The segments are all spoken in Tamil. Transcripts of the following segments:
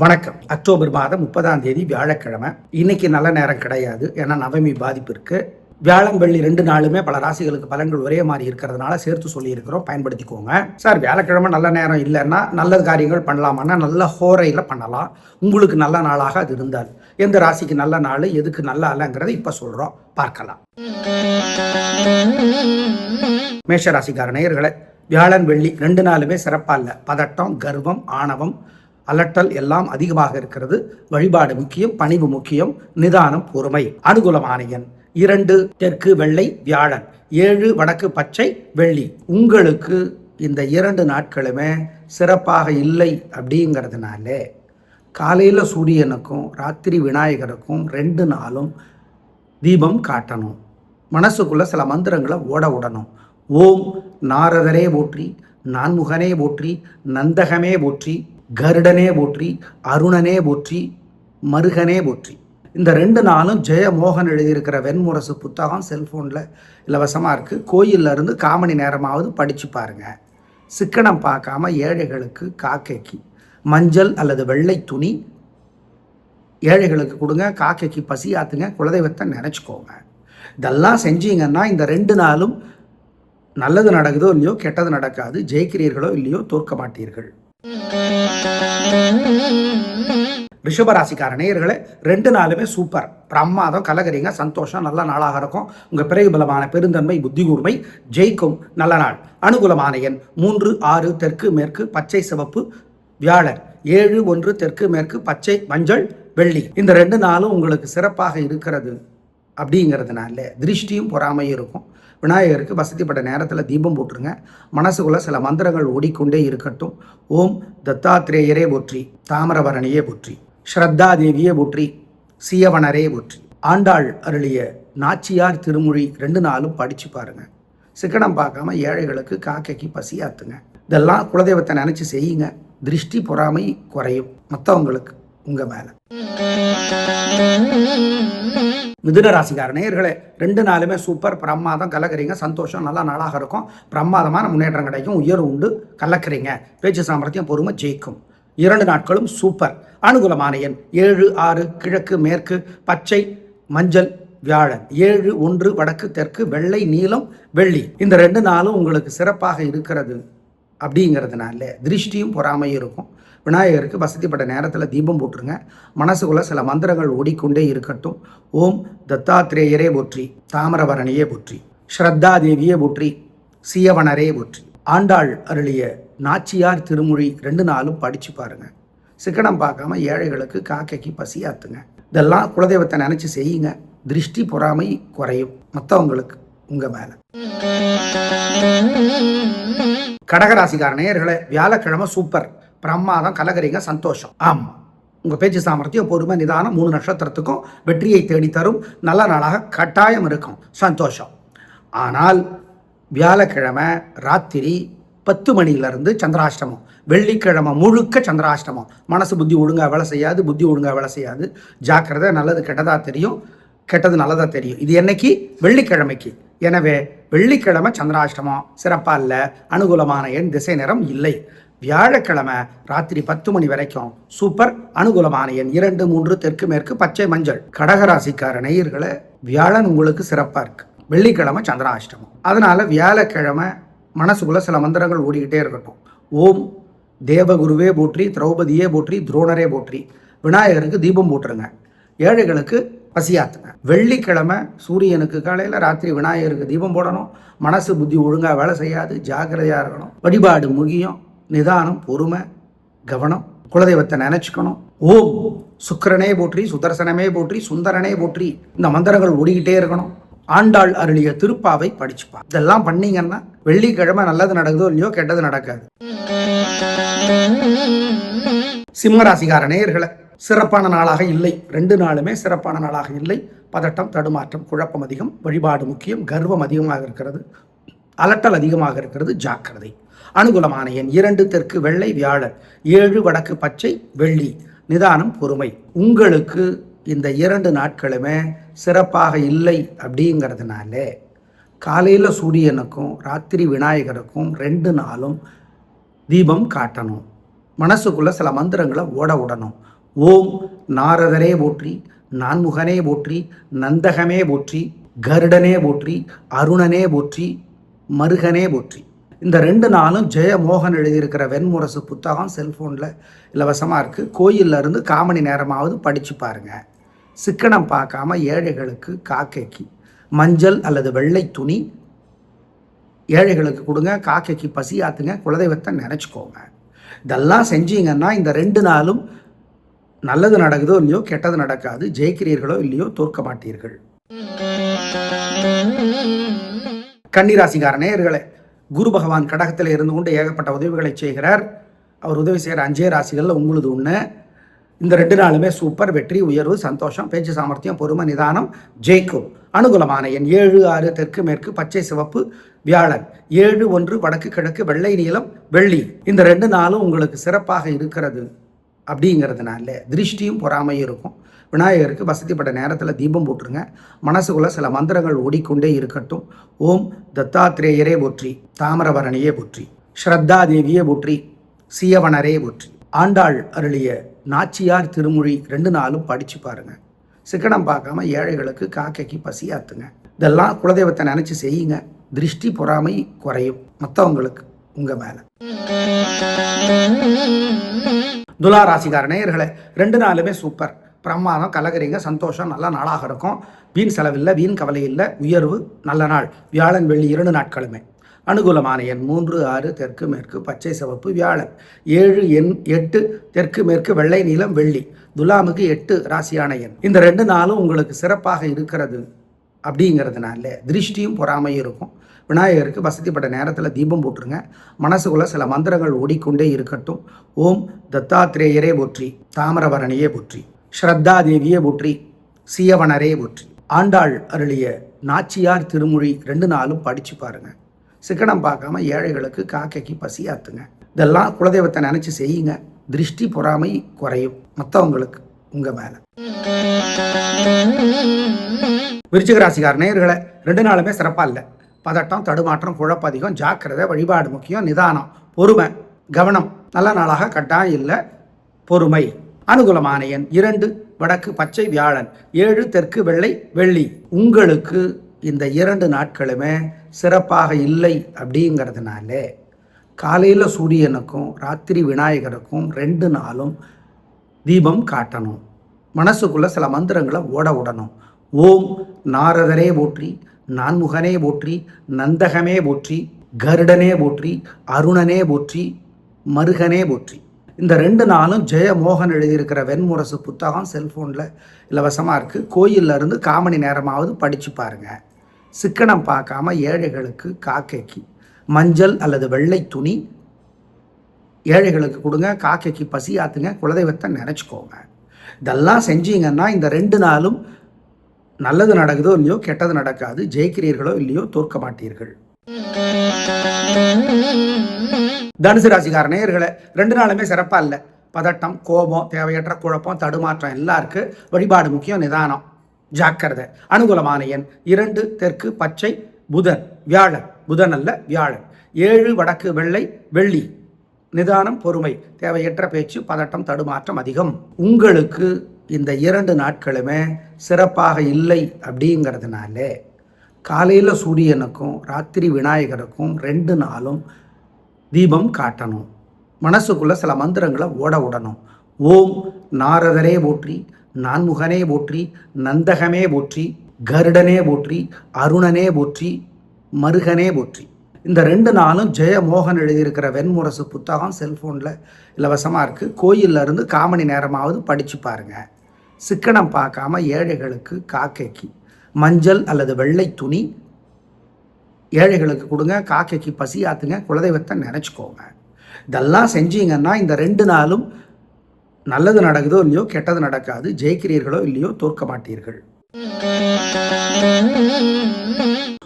வணக்கம். அக்டோபர் மாதம் முப்பதாம் தேதி வியாழக்கிழமை. இன்னைக்கு நல்ல நேரம் கிடையாது. ஏன்னா நவமி பாதிப்பு இருக்கு. வியாழன் வெள்ளி ரெண்டு நாளுமே பல ராசிகளுக்கு பலன்கள் ஒரே மாதிரி இருக்கிறதுனால சேர்த்து சொல்லியிருக்கிறோம். பயன்படுத்திக்கோங்க. சார் வியாழக்கிழமை நல்ல நேரம் இல்லைன்னா நல்ல காரியங்கள் பண்ணலாமான்னா நல்ல ஹோரையில் பண்ணலாம். உங்களுக்கு நல்ல நாளாக அது இருந்தால். எந்த ராசிக்கு நல்ல நாள் எதுக்கு நல்ல அல்லங்கிறத இப்போ சொல்கிறோம் பார்க்கலாம். மேஷ ராசிக்கார வியாழன் வெள்ளி ரெண்டு நாளுமே சிறப்பாக இல்லை. பதட்டம் கர்வம் ஆணவம் அலட்டல் எல்லாம் அதிகமாக இருக்கிறது. வழிபாடு முக்கியம் பணிவு முக்கியம் நிதானம் பொறுமை. அனுகூலமானியன் இரண்டு தெற்கு வெள்ளை வியாழன். ஏழு வடக்கு பச்சை வெள்ளி. உங்களுக்கு இந்த இரண்டு நாட்களுமே சிறப்பாக இல்லை அப்படிங்கிறதுனால காலையில் சூரியனுக்கும் ராத்திரி விநாயகருக்கும் ரெண்டு நாளும் தீபம் காட்டணும். மனசுக்குள்ள சில மந்திரங்களை ஓட விடணும் ஓம் நாரதரே போற்றி நான்முகனே போற்றி நந்தகமே போற்றி கருடனே போற்றி அருணனே போற்றி மருகனே போற்றி. இந்த ரெண்டு நாளும் ஜெயமோகன் எழுதியிருக்கிற வெண்முரசு புத்தகம் செல்ஃபோனில் இலவசமாக இருக்குது கோயில்ல இருந்து காமணி நேரமாவது படித்து பாருங்கள் சிக்கனம் பார்க்காம ஏழைகளுக்கு காக்கைக்கு மஞ்சள் அல்லது வெள்ளை துணி ஏழைகளுக்கு கொடுங்க காக்கைக்கு பசி ஆத்துங்க குலதெய்வத்தை நினச்சிக்கோங்க. இதெல்லாம் செஞ்சீங்கன்னா இந்த ரெண்டு நாளும் நல்லது நடக்குதோ இல்லையோ கெட்டது நடக்காது ஜெயிக்கிறீர்களோ இல்லையோ தோற்க மாட்டீர்கள். ரிஷபராசிக்கார நேயர்களே ரெண்டு நாளுமே சூப்பர் பிரமாதம் கலகரிங்க சந்தோஷம் நல்ல நாளாக இருக்கும். உங்கள் பிறகு பலமான பெருந்தன்மை புத்தி கூர்மை ஜெயிக்கும் நல்ல நாள். அனுகூலமான எண் மூன்று ஆறு தெற்கு மேற்கு பச்சை சிவப்பு வியாழன். ஏழு ஒன்று தெற்கு மேற்கு பச்சை மஞ்சள் வெள்ளி. இந்த ரெண்டு நாளும் உங்களுக்கு சிறப்பாக இருக்கிறது. அப்படிங்கிறதுனால திருஷ்டியும் பொறாமையும் இருக்கும். விநாயகருக்கு வசதிப்பட்ட நேரத்தில் தீபம் போட்டுருங்க. மனசுக்குள்ள சில மந்திரங்கள் ஓடிக்கொண்டே இருக்கட்டும். ஓம் தத்தாத்ரேயரே போற்றி தாமிரபரணியே போற்றி ஸ்ரத்தா தேவியே போற்றி சீயவனரே போற்றி. ஆண்டாள் அருளிய நாச்சியார் திருமொழி ரெண்டு நாளும் படித்து பாருங்க. சிக்கனம் பார்க்காம ஏழைகளுக்கு காக்கைக்கு பசியாத்துங்க. இதெல்லாம் குலதெய்வத்தை நினச்சி செய்யுங்க. திருஷ்டி பொறாமை குறையும். மற்றவங்களுக்கு உங்கள் மேலே. மிதுன ராசிக்கார நேயர்களே ரெண்டு நாளுமே சூப்பர் பிரமாதம் கலக்கிறீங்க சந்தோஷம் நல்லா நாளாக இருக்கும். பிரமாதமான முன்னேற்றம் கிடைக்கும் உயர்வு உண்டு கலக்கிறீங்க. பேச்சு சாமர்த்தியம் பொறுமை ஜெயிக்கும். இரண்டு நாட்களும் சூப்பர் அனுகூலமான எண் ஏழு ஆறு கிழக்கு மேற்கு பச்சை மஞ்சள் வியாழன். ஏழு ஒன்று வடக்கு தெற்கு வெள்ளை நீலம் வெள்ளி. இந்த ரெண்டு நாளும் உங்களுக்கு சிறப்பாக இருக்கிறது அப்படிங்கிறதுனால திருஷ்டியும் பொறாமையும் இருக்கும். விநாயகருக்கு வசதிப்பட்ட நேரத்தில் தீபம் போட்டுருங்க. மனசுக்குள்ள சில மந்திரங்கள் ஓடிக்கொண்டே இருக்கட்டும். ஓம் தத்தாத்திரேயரே போற்றி தாமிரபரணியே போற்றி ஸ்ரத்தா தேவியே போற்றி சீயவனரே போற்றி. ஆண்டாள் அருளிய நாச்சியார் திருமொழி ரெண்டு நாளும் படித்து பாருங்க. சிக்கனம் பார்க்காம ஏழைகளுக்கு காக்கைக்கு பசியாத்துங்க இதெல்லாம் குலதெய்வத்தை நினச்சி செய்யுங்க. திருஷ்டி பொறாமை குறையும் மற்றவங்களுக்கு உங்கள் மேலே. கடகராசிக்கார நேயர்களை வியாழக்கிழமை சூப்பர். பிரமாதம் கலகரிங்க சந்தோஷம். ஆமாம் உங்கள் பேச்சு சாமர்த்தியம் பொறுமை நிதானம் மூணு நட்சத்திரத்துக்கும் வெற்றியை தேடித்தரும் நல்ல நாளாக கட்டாயம் இருக்கும். சந்தோஷம். ஆனால் வியாழக்கிழமை ராத்திரி பத்து மணியிலிருந்து சந்திராஷ்டமம். வெள்ளிக்கிழமை முழுக்க சந்திராஷ்டமம். மனசு புத்தி ஒழுங்காக வேலை செய்யாது புத்தி ஒழுங்காக வேலை செய்யாது. ஜாக்கிரதை நல்லது கெட்டதாக தெரியும். கெட்டது நல்லதாக தெரியும். இது என்னைக்கு? வெள்ளிக்கிழமைக்கு. எனவே வெள்ளிக்கிழமை சந்திராஷ்டமம். சிறப்பாக இல்லை அனுகூலமான எண் திசை நிறம் இல்லை. வியாழக்கிழமை ராத்திரி பத்து மணி வரைக்கும் சூப்பர் அனுகூலமான எண் இரண்டு மூன்று தெற்கு மேற்கு பச்சை மஞ்சள். கடகராசிக்கார நேயர்களை வியாழன் உங்களுக்கு சிறப்பாக இருக்கு. வெள்ளிக்கிழமை சந்திராஷ்டமம். அதனால வியாழக்கிழமை மனசுக்குள்ள சில மந்திரங்கள் ஓடிக்கிட்டே இருக்கட்டும். ஓம் தேவகுருவே போற்றி திரௌபதியே போற்றி துரோணரே போற்றி. விநாயகருக்கு தீபம் போட்டுருங்க. ஏழைகளுக்கு பசியாத்துங்க. வெள்ளிக்கிழமை சூரியனுக்கு காலையில் ராத்திரி விநாயகருக்கு தீபம் போடணும். மனசு புத்தி ஒழுங்காக வேலை செய்யாது. ஜாக்கிரதையாக இருக்கணும். வழிபாடு முகியும் நிதானம் பொறுமை கவனம் குலதெய்வத்தை நினச்சிக்கணும். ஓம் சுக்கிரனே போற்றி சுதர்சனமே போற்றி சுந்தரனே போற்றி. இந்த மந்திரங்கள் ஓடிக்கிட்டே இருக்கணும். ஆண்டாள் அருளிய திருப்பாவை படிச்சுப்பா இதெல்லாம் பண்ணீங்கன்னா வெள்ளிக்கிழமை நல்லது நடக்குதோ இல்லையோ கெட்டது நடக்காது. சிம்மராசிகார நேயர்களை சிறப்பான நாளாக இல்லை. ரெண்டு நாளுமே சிறப்பான நாளாக இல்லை. பதட்டம் தடுமாற்றம் குழப்பம் அதிகம் வழிபாடு முக்கியம் கர்வம் அதிகமாக இருக்கிறது. அலட்டல் அதிகமாக இருக்கிறது ஜாக்கிரதை. அனுகூலமான எண் இரண்டு தெற்கு வெள்ளை வியாழன் ஏழு வடக்கு பச்சை வெள்ளி. நிதானம் பொறுமை. உங்களுக்கு இந்த இரண்டு நாட்களுமே சிறப்பாக இல்லை அப்படிங்கிறதுனால காலையில் சூரியனுக்கும் ராத்திரி விநாயகருக்கும் ரெண்டு நாளும் தீபம் காட்டணும். மனசுக்குள்ளே சில மந்திரங்களை ஓட விடணும் ஓம் நாரதரே போற்றி நான்முகனே போற்றி நந்தகமே போற்றி கருடனே போற்றி அருணனே போற்றி மருகனே போற்றி. இந்த ரெண்டு நாளும் ஜெயமோகன் எழுதியிருக்கிற வெண்முரசு புத்தகம் செல்ஃபோனில் இலவசமாக இருக்குது கோயில்ல இருந்து காமணி நேரமாவது படித்து பாருங்க. சிக்கனம் பார்க்காம ஏழைகளுக்கு காக்கைக்கு மஞ்சள் அல்லது வெள்ளை துணி ஏழைகளுக்கு கொடுங்க காக்கைக்கு பசி ஆத்துங்க குலதெய்வத்தை நினச்சிக்கோங்க. இதெல்லாம் செஞ்சீங்கன்னா இந்த ரெண்டு நாளும் நல்லது நடக்குதோ இல்லையோ கெட்டது நடக்காது ஜெயிக்கிறீர்களோ இல்லையோ தோற்க மாட்டீர்கள். கன்னிராசிக்கார நேயர்களே குரு பகவான் கடகத்தில் இருந்து கொண்டு ஏகப்பட்ட உதவிகளை செய்கிறார். அவர் உதவி செய்கிற அஞ்சே ராசிகளில் உங்களுது ஒன்று இந்த ரெண்டு நாளுமே சூப்பர் வெற்றி உயர்வு சந்தோஷம் பேச்சு சாமர்த்தியம் பொறுமை நிதானம் ஜெயிக்கும். அனுகூலமான எண் ஏழு ஆறு தெற்கு மேற்கு பச்சை சிவப்பு வியாழன். ஏழு ஒன்று வடக்கு கிழக்கு வெள்ளை நீளம் வெள்ளி. இந்த ரெண்டு நாளும் உங்களுக்கு சிறப்பாக இருக்கிறது. அப்படிங்கிறதுனால திருஷ்டியும் பொறாமையும் இருக்கும். விநாயகருக்கு வசதிப்பட்ட நேரத்தில் தீபம் போட்டுருங்க. மனசுக்குள்ள சில மந்திரங்கள் ஓடிக்கொண்டே இருக்கட்டும். ஓம் தத்தாத்ரேயரே போற்றி தாமிரபரணியே போற்றி ஸ்ரத்தா தேவியே போற்றி சீயவனரே போற்றி. ஆண்டாள் அருளிய நாச்சியார் திருமொழி ரெண்டு நாளும் படித்து பாருங்க. சிக்கனம் பார்க்காம ஏழைகளுக்கு காக்கைக்கு பசியாத்துங்க. இதெல்லாம் குலதெய்வத்தை நினச்சி செய்யுங்க. திருஷ்டி பொறாமை குறையும். மற்றவங்களுக்கு உங்கள் மேலே. துலா ராசிக்கார நேயர்களே ரெண்டு நாளுமே சூப்பர். பிரமாதம் கலகரிங்க சந்தோஷம் நல்ல நாளாக இருக்கும். வீண் செலவில்லை வீண் கவலை இல்லை உயர்வு நல்ல நாள். வியாழன் வெள்ளி இரண்டு நாட்களுமே. அனுகூலமான எண் மூன்று ஆறு தெற்கு மேற்கு பச்சை சிவப்பு வியாழன். ஏழு எண் எட்டு தெற்கு மேற்கு வெள்ளை நீளம் வெள்ளி. துலாமுக்கு எட்டு ராசியான எண். இந்த ரெண்டு நாளும் உங்களுக்கு சிறப்பாக இருக்கிறது அப்படிங்கிறதுனால திருஷ்டியும் பொறாமையும் இருக்கும். விநாயகருக்கு வசதிப்பட்ட நேரத்தில் தீபம் போட்டுருங்க. மனசுக்குள்ள சில மந்திரங்கள் ஓடிக்கொண்டே இருக்கட்டும். ஓம் தத்தாத்திரேயரே போற்றி தாமிரபரணியே போற்றி ஸ்ரத்தா தேவியே போற்றி சீயவனரே போற்றி. ஆண்டாள் அருளிய நாச்சியார் திருமொழி ரெண்டு நாளும் படித்து பாருங்க. சிக்கனம் பார்க்காம ஏழைகளுக்கு காக்கைக்கு பசியாத்துங்க இதெல்லாம் குலதெய்வத்தை நினச்சி செய்யுங்க. திருஷ்டி பொறாமை குறையும். மற்றவங்களுக்கு உங்கள் மேலே. விருச்சிக ராசிக்கார நேயர்களை ரெண்டு நாளுமே சிறப்பாக இல்லை. பதட்டம் தடுமாற்றம் குழப்பம் அதிகம் ஜாக்கிரதை வழிபாடு முக்கியம் நிதானம் பொறுமை கவனம். நல்ல நாளாக கட்டாயம் இல்லை பொறுமை. அனுகூலமான எண் இரண்டு வடக்கு பச்சை வியாழன். ஏழு தெற்கு வெள்ளை வெள்ளி. உங்களுக்கு இந்த இரண்டு நாட்களுமே சிறப்பாக இல்லை அப்படிங்கிறதுனால காலையில் சூரியனுக்கும் ராத்திரி விநாயகருக்கும் ரெண்டு நாளும் தீபம் காட்டணும். மனசுக்குள்ளே சில மந்திரங்களை ஓட விடணும் ஓம் நாரதரே ஊற்றி நான்முகனே போற்றி நந்தகமே போற்றி கருடனே போற்றி அருணனே போற்றி மருகனே போற்றி. இந்த ரெண்டு நாளும் ஜெயமோகன் எழுதியிருக்கிற வெண்முரசு புத்தகம் செல்ஃபோனில் இலவசமாக இருக்குது கோயில்ல இருந்து காமணி நேரமாவது படித்து பாருங்க. சிக்கனம் பார்க்காம ஏழைகளுக்கு காக்கைக்கு மஞ்சள் அல்லது வெள்ளை துணி ஏழைகளுக்கு கொடுங்க காக்கைக்கு பசி ஆத்துங்க குலதெய்வத்தை நினச்சிக்கோங்க. இதெல்லாம் செஞ்சீங்கன்னா இந்த ரெண்டு நாளும் நல்லது நடக்குதோ இல்லையோ கெட்டது நடக்காது ஜெயிக்கிறீர்களோ இல்லையோ தோற்க மாட்டீர்கள். தனுசு ராசிக்கார நேயர்களை ரெண்டு நாளுமே சிறப்பாக இல்லை. பதட்டம் கோபம் தேவையற்ற குழப்பம் தடுமாற்றம் எல்லாம் இருக்கு. வழிபாடு முக்கியம் நிதானம் ஜாக்கிரதை. அனுகூலமான எண் இரண்டு தெற்கு பச்சை புதன் வியாழன். புதன் அல்ல வியாழன். ஏழு வடக்கு வெள்ளை வெள்ளி. நிதானம் பொறுமை தேவையற்ற பேச்சு பதட்டம் தடுமாற்றம் அதிகம். உங்களுக்கு இந்த இரண்டு நாட்களுமே சிறப்பாக இல்லை அப்படிங்கிறதுனால காலையில் சூரியனுக்கும் ராத்திரி விநாயகருக்கும் ரெண்டு நாளும் தீபம் காட்டணும். மனசுக்குள்ளே சில மந்திரங்களை ஓட விடணும் ஓம் நாரதரே போற்றி நான்முகனே போற்றி நந்தகமே போற்றி கருடனே போற்றி அருணனே போற்றி மருகனே போற்றி. இந்த ரெண்டு நாளும் ஜெயமோகன் எழுதியிருக்கிற வெண்முரசு புத்தகம் செல்ஃபோனில் இலவசமாக இருக்குது கோயில்ல இருந்து காமணி நேரமாவது படித்து பாருங்கள் சிக்கனம் பார்க்காம ஏழைகளுக்கு காக்கைக்கு. மஞ்சள் அல்லது வெள்ளை துணி. ஏழைகளுக்கு கொடுங்க காக்கைக்கு பசி ஆத்துங்க குலதெய்வத்தை நினச்சிக்கோங்க. இதெல்லாம் செஞ்சீங்கன்னா இந்த ரெண்டு நாளும் நல்லது நடக்குதோ இல்லையோ கெட்டது நடக்காது ஜெயிக்கிறீர்களோ இல்லையோ தோற்க மாட்டீர்கள்.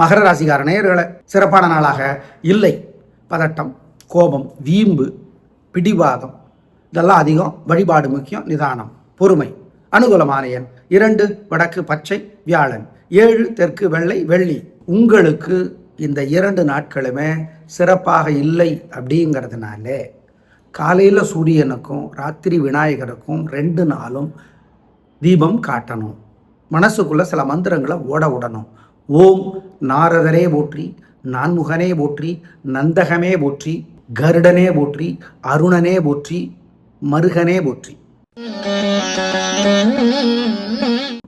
மகர ராசிகார நேயர்களை சிறப்பான நாளாக. இல்லை பதட்டம் கோபம் வீம்பு பிடிவாதம். இதெல்லாம் அதிகம் வழிபாடு முக்கியம் நிதானம் பொறுமை. அனுகூலமான எண் இரண்டு வடக்கு பச்சை வியாழன். ஏழு தெற்கு வெள்ளை வெள்ளி. உங்களுக்கு இந்த இரண்டு நாட்களுமே சிறப்பாக இல்லை அப்படிங்கிறதுனால காலையில் சூரியனுக்கும் ராத்திரி விநாயகருக்கும் ரெண்டு நாளும் தீபம் காட்டணும். மனசுக்குள்ள சில மந்திரங்களை ஓட விடணும் ஓம் நாரதரே போற்றி நான்முகனே போற்றி நந்தகமே போற்றி கருடனே போற்றி அருணனே போற்றி மருகனே போற்றி.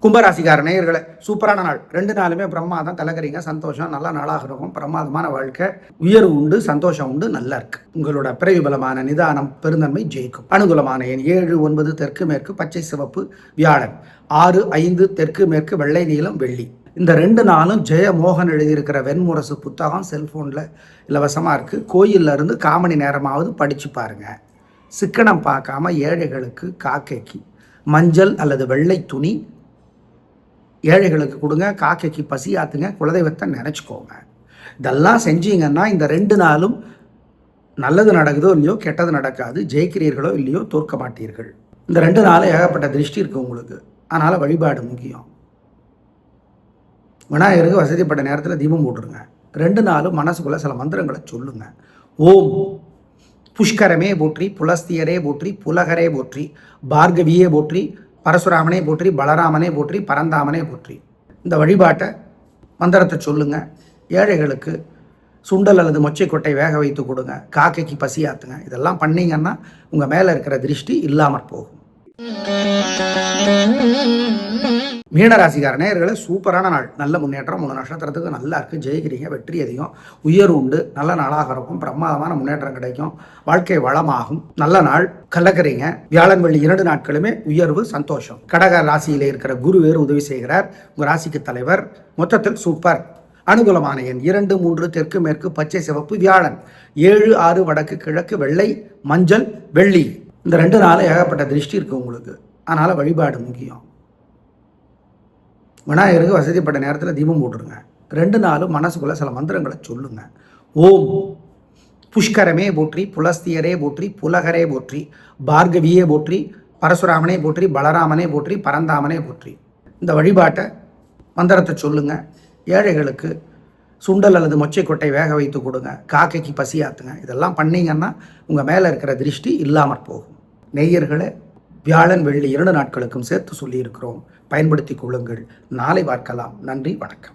கும்பராசிக்கார நேயர்களை சூப்பரான நாள். ரெண்டு நாளுமே பிரம்மாதம் கலக்கறீங்க சந்தோஷம் நல்ல நாளாக இருக்கும் பிரமாதமான வாழ்க்கை. உயர்வு உண்டு சந்தோஷம் உண்டு நல்லா இருக்கு. உங்களோட பிறவி பலமான நிதானம் பெருந்தன்மை ஜெயிக்கும். அனுகூலமான எண் ஏழு ஒன்பது தெற்கு மேற்கு பச்சை சிவப்பு வியாழன். ஆறு ஐந்து தெற்கு மேற்கு வெள்ளை நீளம் வெள்ளி. இந்த ரெண்டு நாளும் ஜெயமோகன் எழுதியிருக்கிற வெண்முரசு புத்தகம் செல்ஃபோனில் இலவசமாக இருக்குது கோயில்ல இருந்து காமணி நேரமாவது படித்து பாருங்க. சிக்கனம் பார்க்காம ஏழைகளுக்கு காக்கைக்கு மஞ்சள் அல்லது வெள்ளை துணி ஏழைகளுக்கு கொடுங்க காக்கைக்கு பசி ஆத்துங்க குலதெய்வத்தை நினச்சிக்கோங்க. இதெல்லாம் செஞ்சீங்கன்னா இந்த ரெண்டு நாளும் நல்லது நடக்குதோ இல்லையோ கெட்டது நடக்காது ஜெயிக்கிறீர்களோ இல்லையோ தோற்க மாட்டீர்கள். இந்த ரெண்டு நாளும் ஏகப்பட்ட திருஷ்டி இருக்குது உங்களுக்கு. அதனால் வழிபாடு முக்கியம். விநாயகருக்கு வசதிப்பட்ட நேரத்தில் தீபம் போட்டுருங்க. ரெண்டு நாளும் மனசுக்குள்ளே சில மந்திரங்களை சொல்லுங்கள் ஓம். புஷ்கரமே போற்றி புலஸ்தியரே போற்றி புலகரே போற்றி பார்கவியே போற்றி பரசுராமனே போற்றி பலராமனே போற்றி பரந்தாமனே போற்றி. இந்த வழிபாட்டை மந்திரத்தை சொல்லுங்க. ஏழைகளுக்கு சுண்டல் அல்லது மொச்சைக்கொட்டை வேக வைத்து கொடுங்க. காக்கைக்கு பசியாத்துங்க இதெல்லாம் பண்ணீங்கன்னா உங்கள் மேலே இருக்கிற திருஷ்டி இல்லாமற் போகும். மீனராசிக்கார நேயர்களை சூப்பரான நாள். நல்ல முன்னேற்றம். மூணு நட்சத்திரத்துக்கு நல்லா இருக்குது ஜெயிக்கிறீங்க. வெற்றி அதிகம். உயர்வு உண்டு. நல்ல நாளாக இருக்கும். பிரமாதமான முன்னேற்றம் கிடைக்கும். வாழ்க்கை வளமாகும். நல்ல நாள். கலக்கிறீங்க. வியாழன் வெள்ளி இரண்டு நாட்களுமே உயர்வு சந்தோஷம். கடக ராசியில் இருக்கிற குரு வேறு உதவி செய்கிறார். உங்கள் ராசிக்கு தலைவர். மொத்தத்தில் சூப்பர். அனுகூலமான எண் இரண்டு மூன்று தெற்கு மேற்கு பச்சை சிவப்பு வியாழன். ஏழு ஆறு வடக்கு கிழக்கு வெள்ளை மஞ்சள் வெள்ளி. இந்த ரெண்டு நாள் ஏகப்பட்ட திருஷ்டி இருக்குது உங்களுக்கு. அதனால் வழிபாடு முக்கியம். விநாயகருக்கு வசதிப்பட்ட நேரத்தில் தீபம் போட்டுருங்க. ரெண்டு நாளும் மனசுக்குள்ளே சில மந்திரங்களை சொல்லுங்க. ஓம். புஷ்கரமே போற்றி புலஸ்தியரே போற்றி புலகரே போற்றி பார்கவியே போற்றி பரசுராமனே போற்றி பலராமனே போற்றி பரந்தாமனே போற்றி. இந்த வழிபாட்டை மந்திரத்தை சொல்லுங்க. ஏழைகளுக்கு சுண்டல் அல்லது மொச்சைக்கொட்டை வேக வைத்து கொடுங்க. காக்கைக்கு பசியாத்துங்க இதெல்லாம் பண்ணீங்கன்னா உங்கள் மேலே இருக்கிற திருஷ்டி இல்லாமற் போகும். நெய்யர்களை வியாழன் வெள்ளி இரண்டு நாட்களுக்கும் சேர்த்து சொல்லியிருக்கிறோம். பயன்படுத்திக் கொள்ளுங்கள். நாளை பார்க்கலாம். நன்றி வணக்கம்.